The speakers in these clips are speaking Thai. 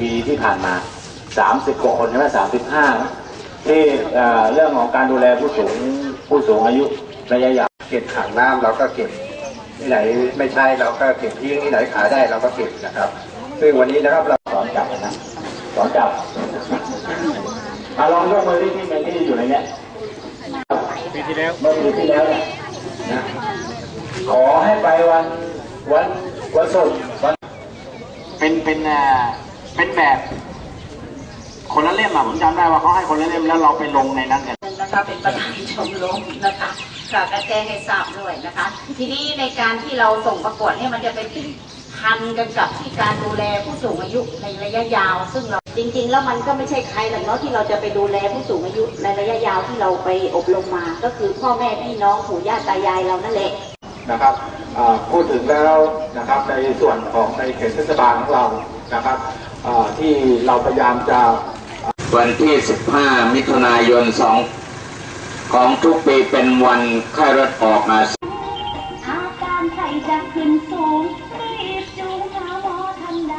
ปีที่ผ่านมา 30กว่าคนใช่ไหม35ที่เอ่อเรื่องของการดูแลผู้สูงผู้สูงอายุระยะยาวเก็บถังน้ำเราก็เก็บที่ไหนไม่ใช่เราก็เก็บทิ้งที่ไหนขายได้เราก็เก็บนะครับ ซึ่งวันนี้นะครับเราสอนจับนะสอนจับอะลองยกมือที่ที่เมที่อยู่ในเนี้ยปีที่แล้วเมื่อปีที่แล้วเนี่ยนะขอให้ไปวันวันวันศุกร์วันเป็นเป็นอ่า เป็นแบบคนละเล่มอะผมจำได้ว่าเขาให้คนละเล่มแล้วเราไปลงในนั้นกันนะคะเป็นประธานชมรมนะคะค่ะก็แจ้งให้ทราบด้วยนะคะ ทีนี้ในการที่เราส่งประกวดเนี่ยมันจะเป็นพันกันกับที่การดูแลผู้สูงอายุในระยะยาว ซึ่งเราจริง ๆ แล้วมันก็ไม่ใช่ใครหรอกเนาะที่เราจะไปดูแลผู้สูงอายุในระยะยาวที่เราไปอบรมมา ก็คือพ่อแม่พี่น้องปู่ย่าตายายเรานั่นแหละนะครับอ่าพูดถึงแล้วนะครับในส่วนของในเขตเทศบาลของเรา นะครับอ่าที่เราพยายามจะวันที่ 15 มิถุนายน 2 ของทุกปีเป็นวันไข้รถออกมาอาการไข้จะขึ้นสูงรีบจูงหาหมอทันใด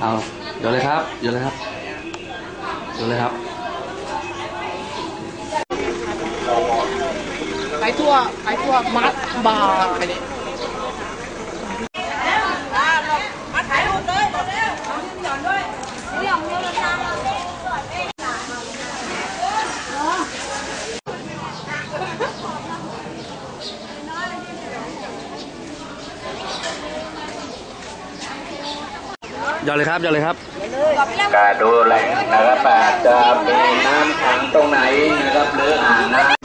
เอาเดี๋ยวเลยครับเดี๋ยวเลยครับเดี๋ยวเลยครับ ไปทั่วไปทั่วมัดบาร์ไปนี่เดี๋ยวเลยครับเดี๋ยวเลยครับการดูแลนะครับอาจจะมีน้ำขังตรงไหนนะครับหรืออ่างน้ำ